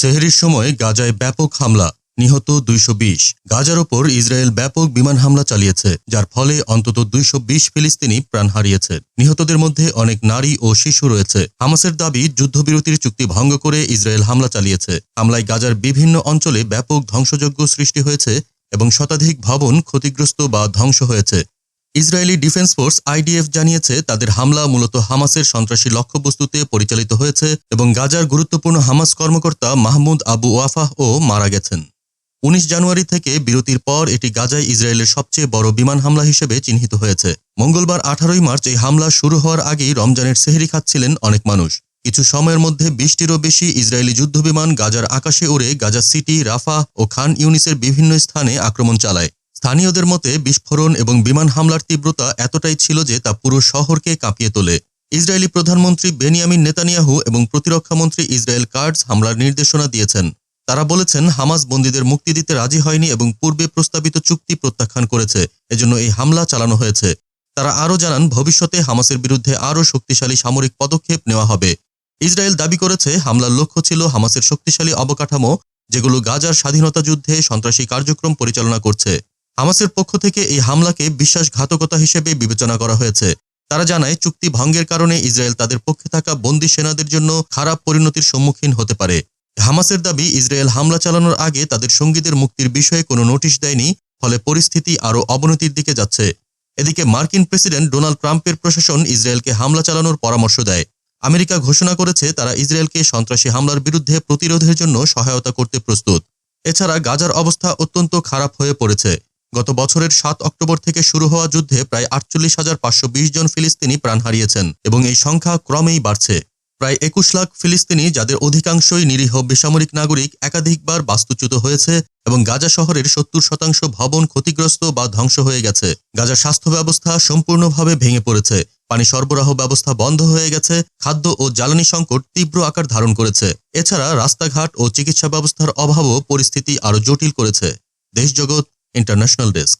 সেহরির সময় গাজায় ব্যাপক হামলা, নিহত দুইশো বিশ। গাজার ওপর ইসরায়েল ব্যাপক বিমান হামলা চালিয়েছে, যার ফলে অন্তত দুইশো বিশ ফিলিস্তিনি প্রাণ হারিয়েছে। নিহতদের মধ্যে অনেক নারী ও শিশু রয়েছে। হামাসের দাবি, যুদ্ধবিরতির চুক্তি ভঙ্গ করে ইসরায়েল হামলা চালিয়েছে। হামলায় গাজার বিভিন্ন অঞ্চলে ব্যাপক ধ্বংসযজ্ঞ সৃষ্টি হয়েছে এবং শতাধিক ভবন ক্ষতিগ্রস্ত বা ধ্বংস হয়েছে। ইসরায়েলি ডিফেন্স ফোর্স আইডিএফ জানিয়েছে, তাদের হামলা মূলত হামাসের সন্ত্রাসী লক্ষ্যবস্তুতে পরিচালিত হয়েছে এবং গাজার গুরুত্বপূর্ণ হামাস কর্মকর্তা মাহমুদ আবু ওয়াফাহ ও মারা গেছেন। উনিশ জানুয়ারি থেকে বিরতির পর এটি গাজায় ইসরায়েলের সবচেয়ে বড় বিমান হামলা হিসেবে চিহ্নিত হয়েছে। মঙ্গলবার আঠারোই মার্চ এই হামলা শুরু হওয়ার আগেই রমজানের সেহরি খাচ্ছিলেন অনেক মানুষ। কিছু সময়ের মধ্যে বিশটিরও বেশি ইসরায়েলি যুদ্ধবিমান গাজার আকাশে উড়ে গাজা সিটি রাফা ও খান ইউনিসের বিভিন্ন স্থানে আক্রমণ চালায়। স্থানীয়দের মতে, বিস্ফোরণ এবং বিমান হামলার তীব্রতা এতটাই ছিল যে তা পুরো শহরকে কাঁপিয়ে তোলে। ইসরায়েলি প্রধানমন্ত্রী বেনিয়ামিন নেতানিয়াহু এবং প্রতিরক্ষামন্ত্রী ইসরায়েল কার্ডস হামলার নির্দেশনা দিয়েছেন। তারা বলেছেন, হামাস বন্দীদের মুক্তি দিতে রাজি হয়নি এবং পূর্বে প্রস্তাবিত চুক্তি প্রত্যাখ্যান করেছে। এজন্য এই হামলা চালানো হয়েছে। তারা আরও জানান, ভবিষ্যতে হামাসের বিরুদ্ধে আরও শক্তিশালী সামরিক পদক্ষেপ নেওয়া হবে। ইসরায়েল দাবি করেছে, হামলার লক্ষ্য ছিল হামাসের শক্তিশালী অবকাঠামো, যেগুলো গাজার স্বাধীনতা যুদ্ধে সন্ত্রাসী কার্যক্রম পরিচালনা করছে। হামাসের পক্ষ থেকে এই হামলাকে বিশ্বাসঘাতকতা হিসেবে বিবেচনা করা হয়েছে। তারা জানায়, চুক্তি ভঙ্গের কারণে ইসরায়েল তাদের পক্ষে থাকা বন্দি সেনাদের জন্য খারাপ পরিণতির সম্মুখীন হতে পারে। হামাসের দাবি, ইসরায়েল হামলা চালানোর আগে তাদের সঙ্গীদের মুক্তির বিষয়ে কোনো নোটিশ দেয়নি, ফলে পরিস্থিতি আরও অবনতির দিকে যাচ্ছে। এদিকে মার্কিন প্রেসিডেন্ট ডোনাল্ড ট্রাম্পের প্রশাসন ইসরায়েলকে হামলা চালানোর পরামর্শ দেয়। আমেরিকা ঘোষণা করেছে, তারা ইসরায়েলকে সন্ত্রাসী হামলার বিরুদ্ধে প্রতিরোধের জন্য সহায়তা করতে প্রস্তুত। এছাড়া গাজার অবস্থা অত্যন্ত খারাপ হয়ে পড়েছে। গত বছরের সাত অক্টোবর থেকে শুরু হওয়া যুদ্ধে প্রায় আটচল্লিশ হাজার পাঁচশো বিশ জন ফিলিস্তিনি প্রাণ হারিয়েছেন, এবং এই সংখ্যা ক্রমেই বাড়ছে। প্রায় একুশ লাখ ফিলিস্তিনি, যাদের অধিকাংশই নিরীহ বেসামরিক নাগরিক, একাধিকবার বাস্তুচ্যুত হয়েছে এবং গাজা শহরের সত্তর শতাংশ ভবন ক্ষতিগ্রস্ত বা ধ্বংস হয়ে গেছে। গাজার স্বাস্থ্য ব্যবস্থা সম্পূর্ণভাবে ভেঙে পড়েছে। পানি সরবরাহ ব্যবস্থা বন্ধ হয়ে গেছে। খাদ্য ও জ্বালানি সংকট তীব্র আকার ধারণ করেছে। এছাড়া রাস্তাঘাট ও চিকিৎসা ব্যবস্থার অভাবও পরিস্থিতি আরও জটিল করেছে। দেশজগৎ International Desk